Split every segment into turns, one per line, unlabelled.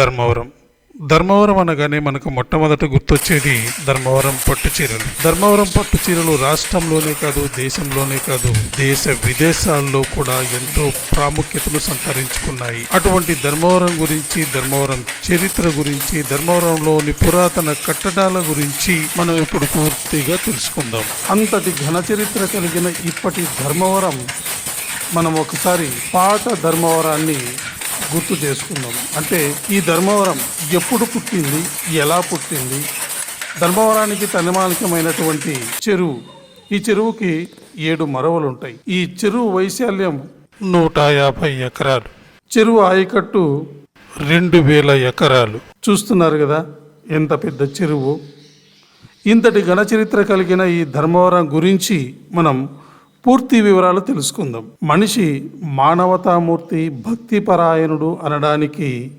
ధర్మవరం. ధర్మవరం అనగానే మనకు మొట్టమొదట గుర్తొచ్చేది ధర్మవరం పట్టు చీరలు. ధర్మవరం పట్టు చీరలు రాష్ట్రంలోనే కాదు దేశంలోనే కాదు దేశ విదేశాల్లో కూడా ఎంతో ప్రాముఖ్యతను సంతరించుకున్నాయి. అటువంటి ధర్మవరం గురించి ధర్మవరం చరిత్ర గురించి ధర్మవరంలోని పురాతన కట్టడాల గురించి మనం ఇప్పుడు పూర్తిగా తెలుసుకుందాం. అంతటి ఘన చరిత్ర కలిగిన ఇప్పటి ధర్మవరం మనం ఒకసారి పాత ధర్మవరాన్ని గుర్తు చేసుకుందాం. అంటే ఈ ధర్మవరం ఎప్పుడు పుట్టింది? ఎలా పుట్టింది? ధర్మవరానికి తనిమానికమైనటువంటి చెరువు. ఈ చెరువుకి ఏడు మరవలు ఉంటాయి ఈ చెరువు వైశాల్యం నూట యాభై ఎకరాలు. చెరువు ఆయకట్టు రెండు వేల ఎకరాలు. చూస్తున్నారు కదా ఎంత పెద్ద చెరువు. ఇంతటి ఘన చరిత్ర కలిగిన ఈ ధర్మవరం గురించి మనం పూర్తి వివరాలు తెలుసుకుందాం. మనిషి మానవతామూర్తి భక్తిపరాయణుడు అనడానికి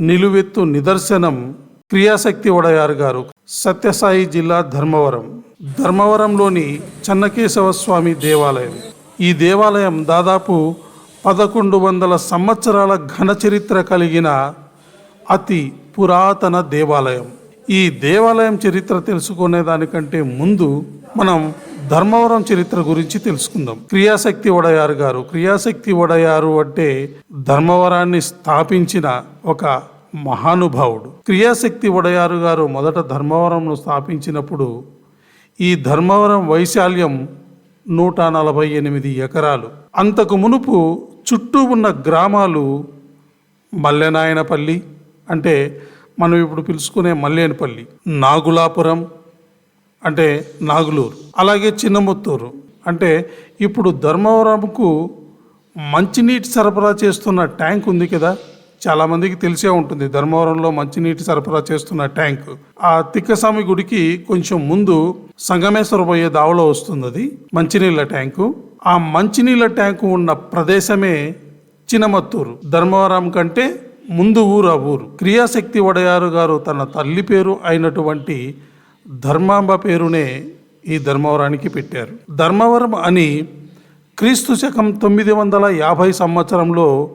నిలువెత్తు నిదర్శనం క్రియాశక్తి వడయారు గారు సత్యసాయి జిల్లా ధర్మవరం ధర్మవరంలోని చెన్నకేశవ స్వామి దేవాలయం. ఈ దేవాలయం దాదాపు పదకొండు వందల సంవత్సరాల ఘన చరిత్ర కలిగిన అతి పురాతన దేవాలయం. ఈ దేవాలయం చరిత్ర తెలుసుకునే దానికంటే ముందు మనం ధర్మవరం చరిత్ర గురించి తెలుసుకుందాం. క్రియాశక్తి వడయారు గారు. క్రియాశక్తి వడయారు అంటే ధర్మవరాన్ని స్థాపించిన ఒక మహానుభావుడు. క్రియాశక్తి వడయారు గారు మొదట ధర్మవరంను స్థాపించినప్పుడు ఈ ధర్మవరం వైశాల్యం నూట నలభై ఎనిమిది ఎకరాలు. అంతకు మునుపు చుట్టూ ఉన్న గ్రామాలు మల్లెనాయనపల్లి అంటే మనం ఇప్పుడు పిలుచుకునే మల్లేనపల్లి నాగులాపురం అంటే నాగులూరు అలాగే చిన్నముత్తూరు. అంటే ఇప్పుడు ధర్మవరంకు మంచినీటి సరఫరా చేస్తున్న ట్యాంక్ ఉంది కదా? చాలామందికి తెలిసే ఉంటుంది ధర్మవరంలో మంచినీటి సరఫరా చేస్తున్న ట్యాంక్. ఆ తిక్కస్వామి గుడికి కొంచెం ముందు సంగమేశ్వర పోయే దావలో వస్తుంది అది మంచినీళ్ళ ట్యాంకు. ఆ మంచినీళ్ళ ట్యాంకు ఉన్న ప్రదేశమే చినమత్తూరు ధర్మవరం కంటే ముందు ఊరు ఆ ఊరు. క్రియాశక్తి వడయారు గారు తన తల్లి పేరు అయినటువంటి ధర్మాంబ పేరునే ఈ ధర్మవరానికి పెట్టారు. ధర్మవరం అని క్రీస్తు శకం తొమ్మిది వందల యాభై సంవత్సరంలో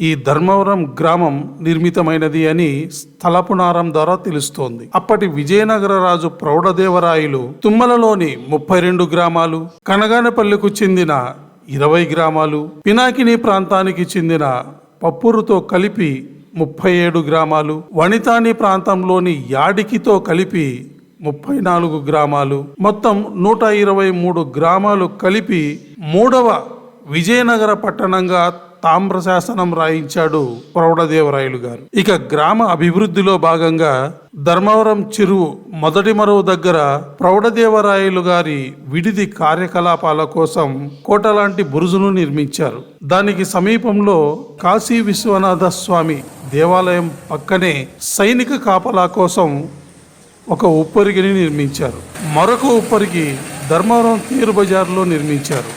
ఈ ధర్మవరం గ్రామం నిర్మితమైనది అని స్థలపునారం ద్వారా తెలుస్తోంది. అప్పటి విజయనగర రాజు ప్రౌఢదేవరాయలు తుమ్మలలోని ముప్పై రెండు గ్రామాలు కనగానపల్లికు చెందిన ఇరవై గ్రామాలు పినాకిని ప్రాంతానికి చెందిన పప్పురుతో కలిపి ముప్పై ఏడు గ్రామాలు వనితాని ప్రాంతంలోని యాడికితో కలిపి ముప్పై నాలుగు గ్రామాలు. మొత్తం నూట ఇరవై మూడు గ్రామాలు కలిపి మూడవ విజయనగర పట్టణంగా తామ్రశాసనం రాయించాడు ప్రౌఢదేవరాయలు గారు. ఇక గ్రామ అభివృద్ధిలో భాగంగా ధర్మవరం చెరువు మొదటి మరువు దగ్గర ప్రౌఢదేవరాయలు గారి విడిది కార్యకలాపాల కోసం కోట లాంటి బురుజును నిర్మించారు. దానికి సమీపంలో కాశీ విశ్వనాథ స్వామి దేవాలయం పక్కనే సైనిక కాపలా కోసం ఒక ఉప్పరిగిని నిర్మించారు. మరొక ఉప్పరికి ధర్మవరం తీరు బజార్లో నిర్మించారు.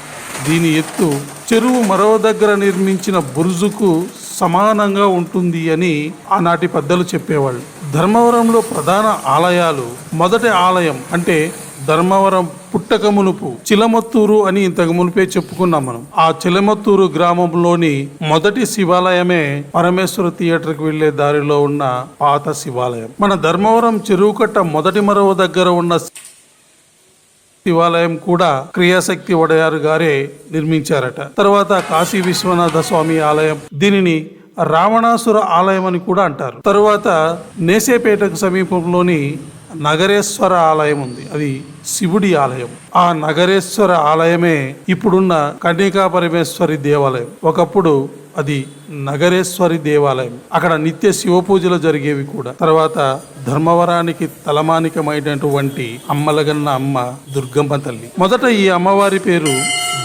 దీని ఎత్తు చెరువు మరో దగ్గర నిర్మించిన బురుజుకు సమానంగా ఉంటుంది అని ఆనాటి పెద్దలు చెప్పేవాళ్ళు. ధర్మవరంలో ప్రధాన ఆలయాలు మొదటి ఆలయం అంటే ధర్మవరం పుట్టక మునుపు చిలమత్తూరు అని ఇంతకు మునిపే చెప్పుకున్నాం మనం. ఆ చిలమత్తూరు గ్రామంలోని మొదటి శివాలయమే పరమేశ్వర థియేటర్కి వెళ్ళే దారిలో ఉన్న పాత శివాలయం. మన ధర్మవరం చెరువుకట్ట మొదటి మరవ దగ్గర ఉన్న శివాలయం కూడా క్రియాశక్తి వడయారు గారే నిర్మించారట. తర్వాత కాశీ విశ్వనాథ స్వామి ఆలయం దీనిని రావణాసుర ఆలయం అని కూడా అంటారు. తరువాత నేసేపేటకు సమీపంలోని నగరేశ్వర ఆలయం ఉంది. అది శివుడి ఆలయం. ఆ నగరేశ్వర ఆలయమే ఇప్పుడున్న కన్యకా పరమేశ్వరి దేవాలయం. ఒకప్పుడు అది నగరేశ్వరి దేవాలయం. అక్కడ నిత్య శివ పూజలు జరిగేవి కూడా. తర్వాత ధర్మవరానికి తలమానికమైనటువంటి అమ్మలగన్న అమ్మ దుర్గమ్మ తల్లి. మొదట ఈ అమ్మవారి పేరు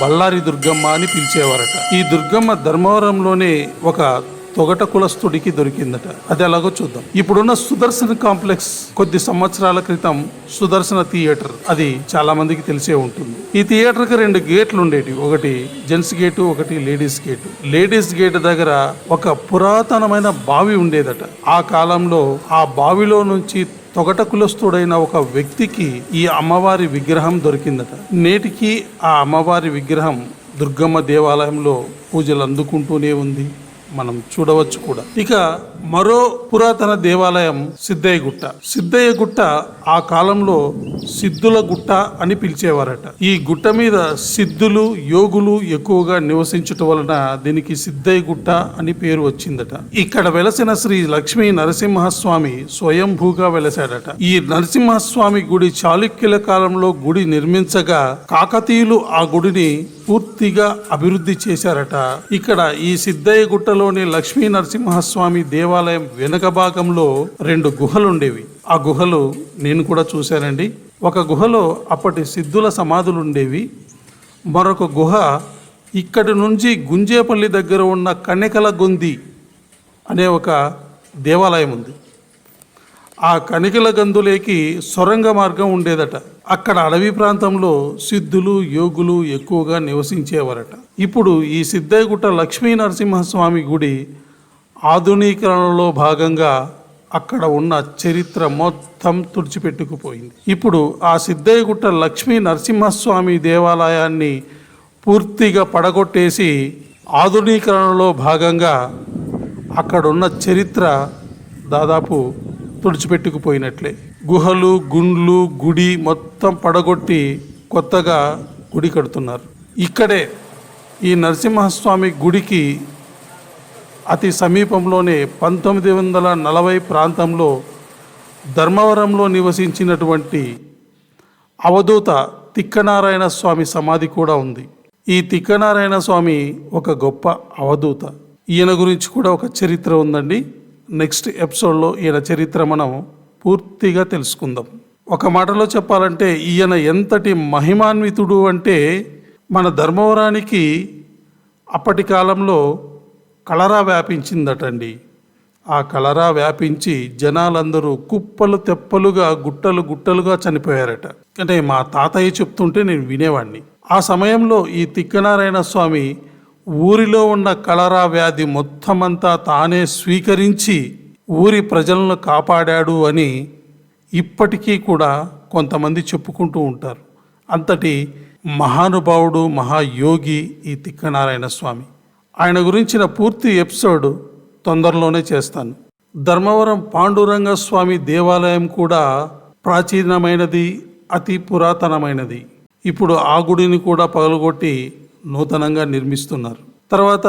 బళ్ళారి దుర్గమ్మ అని పిలిచేవారట. ఈ దుర్గమ్మ ధర్మవరంలోనే ఒక తొగట కులస్తుడికి దొరికిందట. అది ఎలాగో చూద్దాం. ఇప్పుడున్న సుదర్శన కాంప్లెక్స్ కొద్ది సంవత్సరాల క్రితం సుదర్శన థియేటర్. అది చాలా మందికి తెలిసే ఉంటుంది. ఈ థియేటర్కి రెండు గేట్లు ఉండేవి ఒకటి జెంట్స్ గేటు ఒకటి లేడీస్ గేటు. లేడీస్ గేట్ దగ్గర ఒక పురాతనమైన బావి ఉండేదట. ఆ కాలంలో ఆ బావిలో నుంచి తొగట కులస్తుడైన ఒక వ్యక్తికి ఈ అమ్మవారి విగ్రహం దొరికిందట. నేటికి ఆ అమ్మవారి విగ్రహం దుర్గమ్మ దేవాలయంలో పూజలు అందుకుంటూనే ఉంది. మనం చూడవచ్చు కూడా. ఇక మరో పురాతన దేవాలయం సిద్ధయ్య గుట్ట. సిద్ధయ్య గుట్ట ఆ కాలంలో సిద్ధుల గుట్ట అని పిలిచేవారట. ఈ గుట్ట మీద సిద్ధులు యోగులు ఎక్కువగా నివసించటం వలన దీనికి సిద్ధయ్య గుట్ట అని పేరు వచ్చిందట. ఇక్కడ వెలసిన శ్రీ లక్ష్మీ నరసింహస్వామి స్వయంభూగా వెలసాడట ఈ నరసింహస్వామి గుడి చాళుక్యుల కాలంలో గుడి నిర్మించగా కాకతీయులు ఆ గుడిని పూర్తిగా అభివృద్ధి చేశారట. ఇక్కడ ఈ సిద్ధయ్య గుట్టలోని లక్ష్మీ నరసింహస్వామి దేవాలయం వెనుక భాగంలో రెండు గుహలు ఉండేవి ఆ గుహలు నేను కూడా చూశానండి. ఒక గుహలో అప్పటి సిద్ధుల సమాధులు ఉండేవి మరొక గుహ ఇక్కడి నుంచి గుంజేపల్లి దగ్గర ఉన్న కణికల గొంది అనే ఒక దేవాలయం ఉంది. ఆ కణికల గందులేకి సొరంగ మార్గం ఉండేదట. అక్కడ అడవి ప్రాంతంలో సిద్ధులు యోగులు ఎక్కువగా నివసించేవారట. ఇప్పుడు ఈ సిద్ధయ్యగుట్ట లక్ష్మీ నరసింహస్వామి గుడి ఆధునీకరణలో భాగంగా అక్కడ ఉన్న చరిత్ర మొత్తం తుడిచిపెట్టుకుపోయింది. ఇప్పుడు ఆ సిద్ధయ్యగుట్ట లక్ష్మీ నరసింహస్వామి దేవాలయాన్ని పూర్తిగా పడగొట్టేసి ఆధునీకరణలో భాగంగా అక్కడున్న చరిత్ర దాదాపు తుడిచిపెట్టుకుపోయినట్లే. గుహలు గుండ్లు గుడి మొత్తం పడగొట్టి కొత్తగా గుడి కడుతున్నారు. ఇక్కడే ఈ నరసింహస్వామి గుడికి అతి సమీపంలోనే పంతొమ్మిది వందల నలభై ప్రాంతంలో ధర్మవరంలో నివసించినటువంటి అవధూత తిక్కనారాయణ స్వామి సమాధి కూడా ఉంది. ఈ తిక్కనారాయణ స్వామి ఒక గొప్ప అవధూత. ఈయన గురించి కూడా ఒక చరిత్ర ఉందండి. నెక్స్ట్ ఎపిసోడ్లో ఈయన చరిత్ర మనం పూర్తిగా తెలుసుకుందాం. ఒక మాటలో చెప్పాలంటే ఈయన ఎంతటి మహిమాన్వితుడు అంటే మన ధర్మవరానికి అప్పటి కాలంలో కలరా వ్యాపించిందటండి. ఆ కలరా వ్యాపించి జనాలందరూ కుప్పలు తెప్పలుగా గుట్టలు గుట్టలుగా చనిపోయారట. అంటే మా తాతయ్య చెప్తుంటే నేను వినేవాడిని ఆ సమయంలో ఈ తిక్కనారాయణ స్వామి ఊరిలో ఉన్న కలరా వ్యాధి మొత్తమంతా తానే స్వీకరించి ఊరి ప్రజలను కాపాడాడు అని ఇప్పటికీ కూడా కొంతమంది చెప్పుకుంటూ ఉంటారు. అంతటి మహానుభావుడు మహాయోగి ఈ తిక్కనారాయణ స్వామి. ఆయన గురించిన పూర్తి ఎపిసోడ్ తొందరలోనే చేస్తాను. ధర్మవరం పాండురంగ స్వామి దేవాలయం కూడా ప్రాచీనమైనది అతి పురాతనమైనది. ఇప్పుడు ఆ గుడిని కూడా పగలగొట్టి నూతనంగా నిర్మిస్తున్నారు. తర్వాత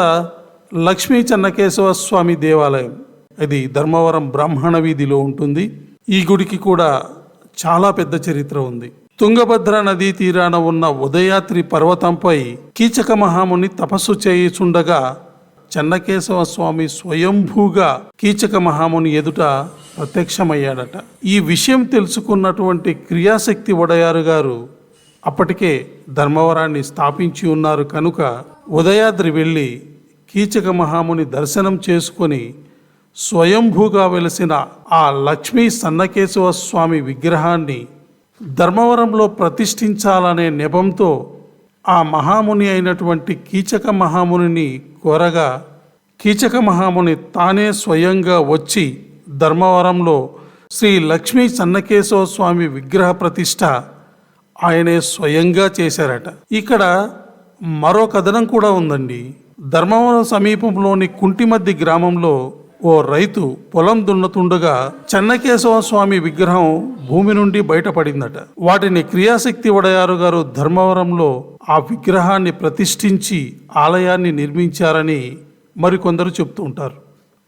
లక్ష్మీ చెన్నకేశవ స్వామి దేవాలయం. ఇది ధర్మవరం బ్రాహ్మణ వీధిలో ఉంటుంది. ఈ గుడికి కూడా చాలా పెద్ద చరిత్ర ఉంది. తుంగభద్ర నదీ తీరాన ఉన్న ఉదయాత్రి పర్వతంపై కీచక మహాముని తపస్సు చేయుచుండగా చెన్నకేశవ స్వామి స్వయంభూగా కీచక మహాముని ఎదుట ప్రత్యక్షమయ్యాడట. ఈ విషయం తెలుసుకున్నటువంటి క్రియాశక్తి ఒడయారు గారు అప్పటికే ధర్మవరాన్ని స్థాపించి ఉన్నారు కనుక ఉదయాద్రి వెళ్ళి కీచక మహాముని దర్శనం చేసుకొని స్వయంభూగా వెలసిన ఆ లక్ష్మీ సన్నకేశవ స్వామి విగ్రహాన్ని ధర్మవరంలో ప్రతిష్ఠించాలనే నెపంతో ఆ మహాముని అయినటువంటి కీచక మహామునిని కోరగా కీచక మహాముని తానే స్వయంగా వచ్చి ధర్మవరంలో శ్రీ లక్ష్మీ సన్నకేశవ స్వామి విగ్రహ ప్రతిష్ట ఆయనే స్వయంగా చేశారట. ఇక్కడ మరో కథనం కూడా ఉందండి. ధర్మవరం సమీపంలోని కుంటిమద్ది గ్రామంలో ఓ రైతు పొలం దున్నుతుండగా చెన్నకేశవ స్వామి విగ్రహం భూమి నుండి బయటపడిందట. వాటిని క్రియాశక్తి వడయారు గారు ధర్మవరంలో ఆ విగ్రహాన్ని ప్రతిష్ఠించి ఆలయాన్ని నిర్మించారని మరికొందరు చెప్తూ ఉంటారు.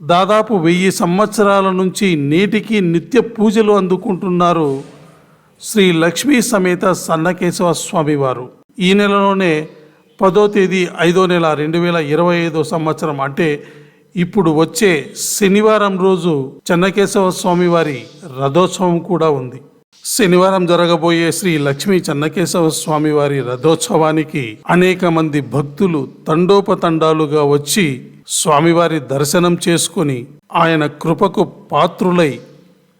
దాదాపు వెయ్యి సంవత్సరాల నుంచి నేటికి నిత్య పూజలు అందుకుంటున్నారు శ్రీ లక్ష్మీ సమేత సన్నకేశవ స్వామి వారు. ఈ నెలలోనే పదో తేదీ ఐదో నెల రెండు వేల ఇరవై ఐదో సంవత్సరం అంటే ఇప్పుడు వచ్చే శనివారం రోజు చెన్నకేశవ స్వామి వారి రథోత్సవం కూడా ఉంది. శనివారం జరగబోయే శ్రీ లక్ష్మీ చెన్నకేశవ స్వామి వారి రథోత్సవానికి అనేక మంది భక్తులు తండోపతండాలుగా వచ్చి స్వామివారి దర్శనం చేసుకొని ఆయన కృపకు పాత్రులై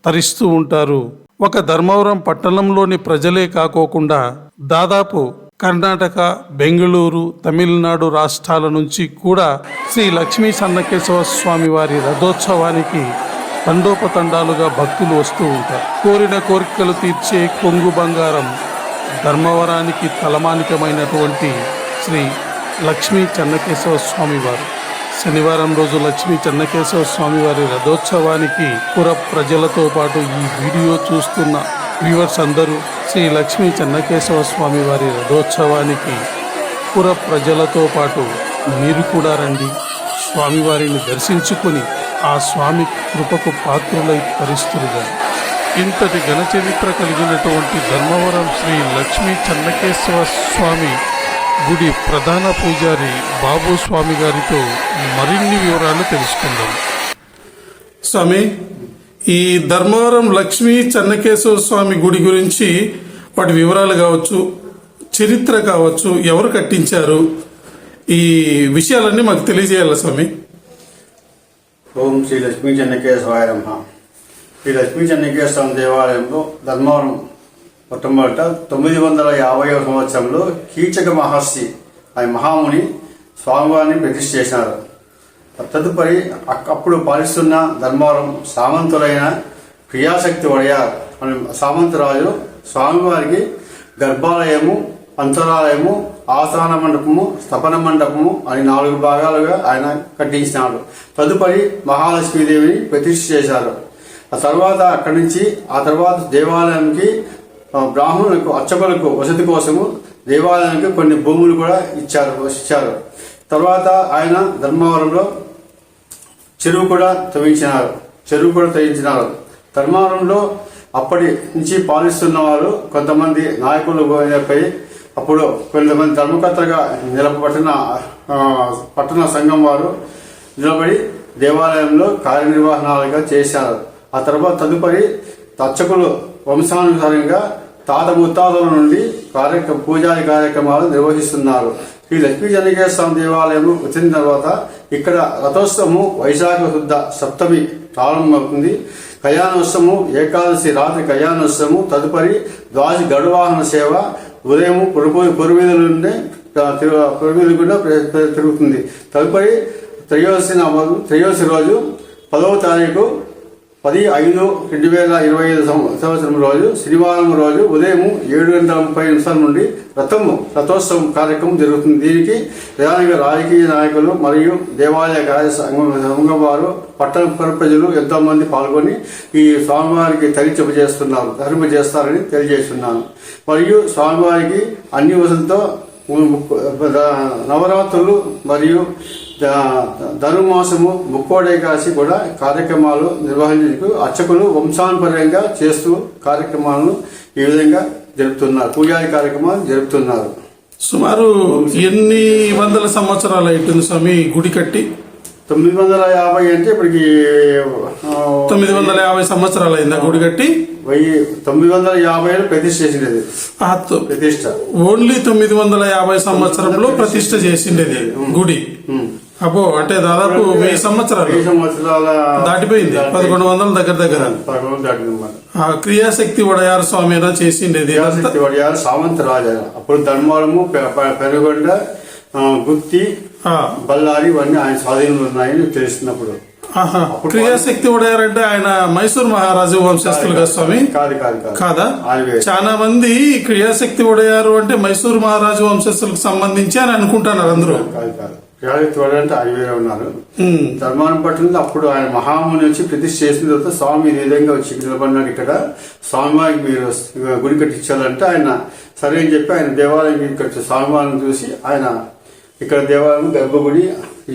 తరిస్తూ ఉంటారు. ఒక ధర్మవరం పట్టణంలోని ప్రజలే కాకోకుండా దాదాపు కర్ణాటక బెంగళూరు తమిళనాడు రాష్ట్రాల నుంచి కూడా శ్రీ లక్ష్మీ సన్నకేశవ స్వామి వారి రథోత్సవానికి తండోపతండాలుగా భక్తులు వస్తూ ఉంటారు. కోరిన కోరికలు తీర్చే కొంగు బంగారం ధర్మవరానికి తలమానికమైనటువంటి శ్రీ లక్ష్మీ చెన్నకేశవ స్వామి వారు. శనివారం రోజు లక్ష్మీ చెన్నకేశవ స్వామి వారి రథోత్సవానికి పుర ప్రజలతో పాటు ఈ వీడియో చూస్తున్న వ్యూవర్స్ అందరూ శ్రీ లక్ష్మీ చెన్నకేశవ స్వామి వారి రథోత్సవానికి పుర ప్రజలతో పాటు మీరు కూడా రండి. స్వామివారిని దర్శించుకొని ఆ స్వామి కృపకు పాత్రులై తరిస్తురుగా ఇంతటి ఘన చరిత్ర కలిగినటువంటి ధర్మవరం శ్రీ లక్ష్మీ చెన్నకేశవ స్వామి గుడి ప్రధాన పూజారి బాబు స్వామి గారితో మరిన్ని వివరాలు తెలుసుకుందాం. స్వామి ఈ ధర్మవరం లక్ష్మీ చెన్నకేశవ స్వామి గుడి గురించి వాటి వివరాలు కావచ్చు చరిత్ర కావచ్చు ఎవరు కట్టించారు ఈ విషయాలన్నీ మాకు తెలియజేయాలి స్వామి?
ఓం శ్రీ లక్ష్మీ చెన్నకేశవాయ నమ. శ్రీ లక్ష్మీ చెన్నకేశ్వరం దేవాలయంలో ధర్మవరం మొట్టమొదట తొమ్మిది వందల యాభై సంవత్సరంలో కీచక మహర్షి ఆయన మహాముని స్వామివారిని ప్రతిష్ఠ చేసినారు తదుపరి అప్పుడు పాలిస్తున్న ధర్మవరం సామంతులైన క్రియాశక్తి వడయార్ అనే సామంతరాజు స్వామివారికి గర్భాలయము అంతరాలయము ఆస్థాన మండపము స్థపన మండపము అని నాలుగు భాగాలుగా ఆయన కట్టించినాడు. తదుపరి మహాలక్ష్మీదేవిని ప్రతిష్ఠ చేశారు. ఆ తర్వాత అక్కడి నుంచి ఆ తర్వాత దేవాలయానికి బ్రాహ్మణులకు అర్చకులకు వసతి కోసము దేవాలయానికి కొన్ని భూములు కూడా ఇచ్చారు ఇచ్చారు తర్వాత ఆయన ధర్మవరంలో చెరువు కూడా తవ్వించినారు చెరువు కూడా తవ్వించినారు. ధర్మవరంలో అప్పటి నుంచి పాలిస్తున్న వారు కొంతమంది నాయకులు పోయినపై అప్పుడు కొంతమంది ధర్మకర్తగా నిలబడిన పట్టణ సంఘం వారు నిలబడి దేవాలయంలో కార్యనిర్వహణాలుగా చేశారు. ఆ తర్వాత తదుపరి అర్చకులు వంశానుసారంగా తాత ముత్తాతల నుండి కార్యక్రమ పూజారి కార్యక్రమాలు నిర్వహిస్తున్నారు. ఈ లక్ష్మీ జనకేశ్వర స్వామి దేవాలయం వచ్చిన తర్వాత ఇక్కడ రథోత్సవము వైశాఖ శుద్ధ సప్తమి ప్రారంభమవుతుంది. కళ్యాణోత్సవము ఏకాదశి రాత్రి కళ్యాణోత్సవము తదుపరి ద్వాసి గడువాహన సేవ ఉదయం పొరుపు పురువీధుల నుండి పురువీధుల గుండా ప్ర- తిరుగుతుంది. తదుపరి త్రయోదశి త్రయోదశి రోజు పదవ తారీఖు పది ఐదు రెండు వేల ఇరవై ఐదు సంవత్సరం రోజు శనివారం రోజు ఉదయం ఏడు గంటల ముప్పై నిమిషాల నుండి రథం రథోత్సవం కార్యక్రమం జరుగుతుంది. దీనికి ప్రధానంగా రాజకీయ నాయకులు మరియు దేవాలయ కార్య సంఘం వారు పట్టణ ప్రజలు ఎంతో మంది పాల్గొని ఈ స్వామివారికి తరించప చేస్తున్నారు ధరింప చేస్తారని తెలియజేస్తున్నాను. మరియు స్వామివారికి అన్ని వసతులతో నవరాత్రులు మరియు ధనుమాసము ముక్కోడే కాసి కూడా కార్యక్రమాలు నిర్వహించేందుకు అర్చకులు వంశానుపరంగా చేస్తూ కార్యక్రమాలను ఈ విధంగా జరుపుతున్నారు. పూజారి కార్యక్రమాలు జరుపుతున్నారు.
సుమారు ఎన్ని వందల సంవత్సరాలు అవుతుంది స్వామి గుడి కట్టి?
తొమ్మిది వందల యాభై అంటే ఇప్పటికి
తొమ్మిది వందల యాభై సంవత్సరాలు అయిందా గుడి కట్టి.
వెయ్యి తొమ్మిది వందల చేసినది
ఆ తొ-
ప్రతిష్ఠ.
ఓన్లీ తొమ్మిది వందల యాభై సంవత్సరంలో ప్రతిష్ట చేసిండేది గుడి. అబ్బో అంటే దాదాపు వెయ్యి సంవత్సరాలు.
సంవత్సరాల
దాటిపోయింది. పదకొండు వందల దగ్గర దగ్గర. క్రియాశక్తి వడయార స్వామి అయినా చేసిండేది.
వడియారు సామంత రాజా అప్పుడు ధర్మవరము పె- పె- పెనుగొండ ఆ, గుత్తి బళ్ళారి ఇవన్నీ ఆయన స్వాధీనంలో ఉన్నాయని తెలుస్తున్నప్పుడు.
క్రియాశక్తి వడయార్ అంటే ఆయన మైసూర్ మహారాజు వంశస్థులు కదా స్వామి?
కాదు.
చాలా మంది క్రియాశక్తి వడయారు అంటే మైసూర్ మహారాజు వంశస్థులకు సంబంధించి అని అనుకుంటున్నారు అందరూ.
క్రియాశక్తి అంటే ఆయన వేరే ఉన్నారు.
ఉమ్.
ధర్మారం పట్టింది అప్పుడు ఆయన మహాముని వచ్చి ప్రతిష్ఠ చేసిన తర్వాత స్వామి ఈ విధంగా వచ్చి నిలబడినాడు ఇక్కడ. స్వామివారికి మీరు గుడి కట్టించాలంటే ఆయన సరే అని చెప్పి ఆయన దేవాలయం ఇక్కడ స్వామివారిని చూసి ఆయన ఇక్కడ దేవాలయం గర్భగుడి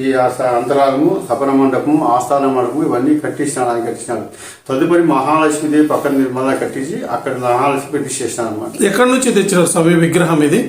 ఈ అంతరాలము సపన మండపము ఆస్థాన మండపము ఇవన్నీ కట్టించినాడు ఆయన కట్టించినాడు తదుపరి మహాలక్ష్మీదేవి పక్కన నిర్మలా కట్టించి అక్కడ మహాలక్ష్మి చేసినాడు అనమాట
ఎక్కడి నుంచి తెచ్చినారు స్వామి విగ్రహం ఇది?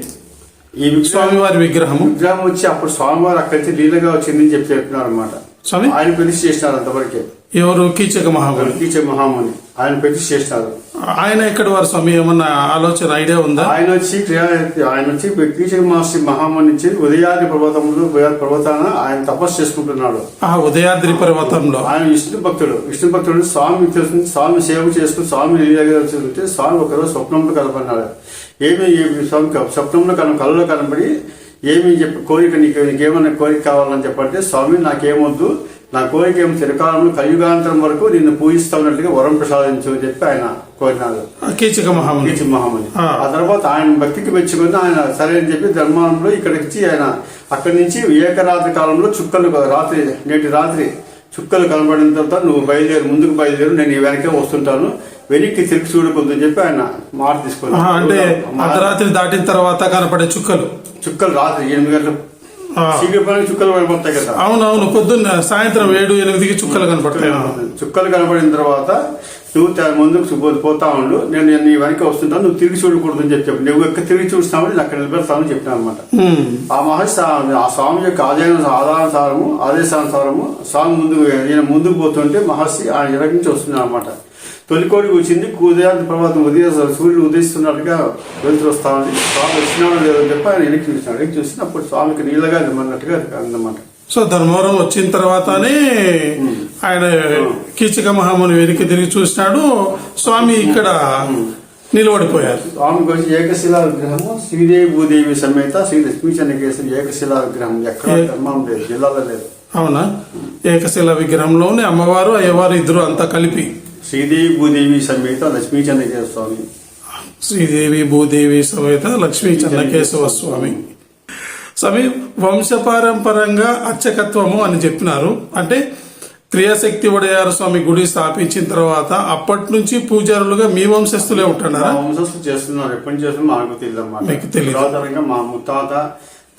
ఈ విగ్రహం
స్వామివారి విగ్రహము.
విగ్రహం వచ్చి అప్పుడు స్వామివారు అక్కడి నుంచి లీలగా వచ్చిందని చెప్పి చెప్పినారు అనమాట
స్వామి?
ఆయన ప్రతిష్ఠ చేసినారు అంతవరకే.
ఎవరు? కీచక మహాబలి
కీచే మహాముని. ఆయన ప్రతిష్ఠ చేసినారు.
ఆయన ఎక్కడి వారు స్వామి? ఏమన్నా ఆలోచన ఐడియా ఉందా?
ఆయన వచ్చి క్రియా ఆయన వచ్చి కీచక మహర్షి మహాముని నుంచి ఉదయాది పర్వతంలో పర్వతాన ఆయన తపస్సు చేసుకుంటున్నాడు.
ఆ ఉదయాద్రి పర్వతంలో.
ఆయన విష్ణు భక్తుడు. విష్ణు భక్తుడు స్వామి తెలుసుకుని స్వామి సేవ చేసుకుని స్వామి వచ్చి స్వామి ఒకరోజు స్వప్నంలో కనపడినాడు ఏమి స్వామి స్వప్నంలో కన కలలో కనపడి ఏమి చెప్పి కోరిక నీకు నీకేమన్నా కోరిక కావాలని చెప్పంటే స్వామి నాకేమొద్దు. నా కోరిక ఏం చిరకాలంలో కలియుగాంతరం వరకు నిన్ను పూజిస్తా ఉన్నట్లుగా వరం ప్రసాదించు అని చెప్పి ఆయన కోరినాడు.
కీచక మహాముని.
కీచక మహాముని.
ఆ.
తర్వాత ఆయన భక్తికి మెచ్చుకుని ఆయన సరే అని చెప్పి ధర్మానంలో ఇక్కడికి ఆయన అక్కడి నుంచి ఏకరాత్రి కాలంలో చుక్కలు రాత్రి నేటి రాత్రి చుక్కలు కనబడిన తర్వాత నువ్వు బయలుదేరు ముందుకు బయలుదేరు నేను నీ వెనకే వస్తుంటాను. వెనక్కి తిరిగి చూడకూడదు అని చెప్పి ఆయన మాట తీసుకున్నాను
అంటే అర్ధరాత్రి దాటిన తర్వాత కనపడే చుక్కలు.
చుక్కలు రాత్రి ఎనిమిది గంటల చుక్కలు పడిపోతాయి కదా.
అవునవును పొద్దున్న సాయంత్రం ఏడు ఎనిమిదికి చుక్కలు కనపడతాయి.
చుక్కలు కనపడిన తర్వాత నువ్వు ముందుకు పోతా ఉండు. నేను నేను నీ వెనక వస్తుంటాను నువ్వు తిరిగి చూడకూడదు అని చెప్పి. నువ్వు ఎక్కడ తిరిగి చూస్తావు నేను అక్కడ నిలబెడతానని చెప్పినా అనమాట. ఆ మహర్షి ఆ- స్వామి యొక్క ఆదాయ ఆధారానుసారము ఆదేశానుసారము స్వామి ముందుకు ఈయన ముందుకు పోతుంటే మహర్షి ఆయన ఇరగ నుంచి వస్తున్నాడు అనమాట తొలికోడి కూర్చింది ఉదయాన్ని తర్వాత ఉదయ సూర్యుడు ఉదయిస్తున్నట్టుగా వెళ్తూ వస్తా ఉంది. స్వామి వచ్చినాడు లేదని చెప్పి ఆయన వెనక్కి చూసినాడు. వెనక్కి చూసి అప్పుడు స్వామికి నీళ్ళగా అన్నట్టుగా అందమాట.
సో ధర్మవరం వచ్చిన తర్వాతనే ఆయన కీచక మహాముని వెనక్కి తిరిగి చూసినాడు. స్వామి ఇక్కడ నిలబడిపోయారు.
స్వామికి వచ్చి ఏకశిలా విగ్రహము శ్రీదేవి భూదేవి సమేత శ్రీ లక్ష్మీ చెన్నకేశ్వరి ఏకశిలా విగ్రహం. ఎక్కడ ధర్మం లేదు జిల్లాలో లేదు.
అవునా? ఏకశిల విగ్రహంలోనే అమ్మవారు అయ్యవారు ఇద్దరు అంతా కలిపి
శ్రీదేవి భూదేవి సమేత లక్ష్మీ చెన్నకేశ్వర స్వామి
శ్రీదేవి భూదేవి సమేత లక్ష్మీ చెన్నకేశవ స్వామి స్వామి వంశపారంపరంగా అర్చకత్వము అని చెప్పినారు. అంటే క్రియాశక్తి వడయారు స్వామి గుడి స్థాపించిన తర్వాత అప్పటి నుంచి పూజారులుగా మీ వంశస్థులే ఉంటున్నారా?
వంశస్థులు చేస్తున్నారు. ఎప్పటి నుంచి మాకు తెలియదు
మీకు తెలీదు.
పురాతనంగా మా ముత్తాత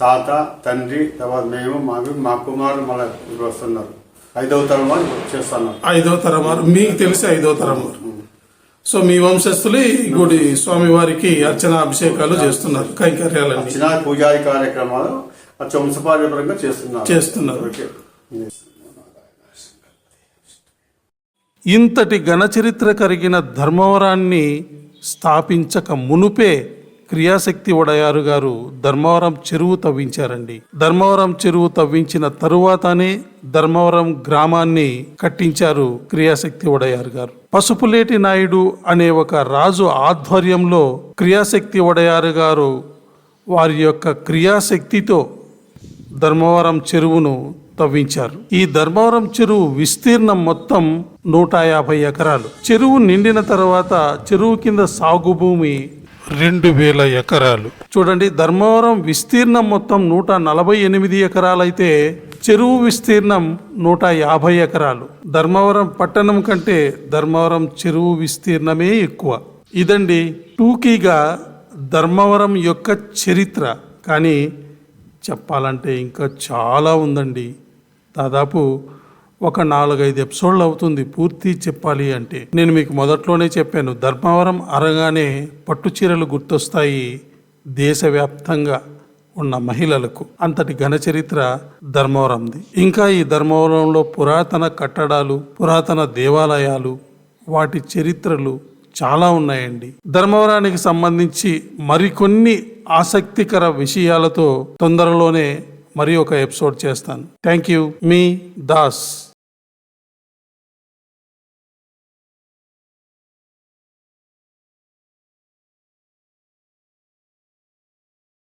తాత తండ్రి తర్వాత మేము మాకు మా కుమారులు మళ్ళీ వస్తున్నారు. ఐదవ తరం వాళ్ళు చేస్తున్నారు
ఐదో తరం వారు మీకు తెలిసి ఐదో తరం వారు. సో మీ వంశస్థులే గుడి స్వామి వారికి అర్చన అభిషేకాలు చేస్తున్నారు కైంకర్యాలన్నీ.
చిన్న పూజారి కార్యక్రమాలు వంశపార్యపరంగా చేస్తున్నారు.
చేస్తున్నారు. ఇంతటి ఘనచరిత్ర కలిగిన ధర్మవరాన్ని స్థాపించక మునుపే క్రియాశక్తి వడయారు గారు ధర్మవరం చెరువు తవ్వించారండి. ధర్మవరం చెరువు తవ్వించిన తరువాతనే ధర్మవరం గ్రామాన్ని కట్టించారు క్రియాశక్తి వడయారు గారు. పసుపులేటి నాయుడు అనే ఒక రాజు ఆధ్వర్యంలో క్రియాశక్తి వడయారు గారు వారి యొక్క క్రియాశక్తితో ధర్మవరం చెరువును తవ్వించారు. ఈ ధర్మవరం చెరువు విస్తీర్ణం మొత్తం నూట యాభై ఎకరాలు. చెరువు నిండిన తర్వాత చెరువు కింద సాగు భూమి రెండు వేల ఎకరాలు. చూడండి ధర్మవరం విస్తీర్ణం మొత్తం నూట నలభై ఎనిమిది ఎకరాలైతే చెరువు విస్తీర్ణం నూట యాభై ఎకరాలు. ధర్మవరం పట్టణం కంటే ధర్మవరం చెరువు విస్తీర్ణమే ఎక్కువ. ఇదండి టూకీగా ధర్మవరం యొక్క చరిత్ర. కానీ చెప్పాలంటే ఇంకా చాలా ఉందండి. దాదాపు ఒక నాలుగైదు ఎపిసోడ్లు అవుతుంది పూర్తి చెప్పాలి అంటే. నేను మీకు మొదట్లోనే చెప్పాను ధర్మవరం అరగానే పట్టు చీరలు గుర్తొస్తాయి దేశవ్యాప్తంగా ఉన్న మహిళలకు. అంతటి ఘన చరిత్ర ధర్మవరంది. ఇంకా ఈ ధర్మవరంలో పురాతన కట్టడాలు పురాతన దేవాలయాలు వాటి చరిత్రలు చాలా ఉన్నాయండి. ధర్మవరానికి సంబంధించి మరికొన్ని ఆసక్తికర విషయాలతో తొందరలోనే మరి ఒక ఎపిసోడ్ చేస్తాను. Thank you. మీ దాస్.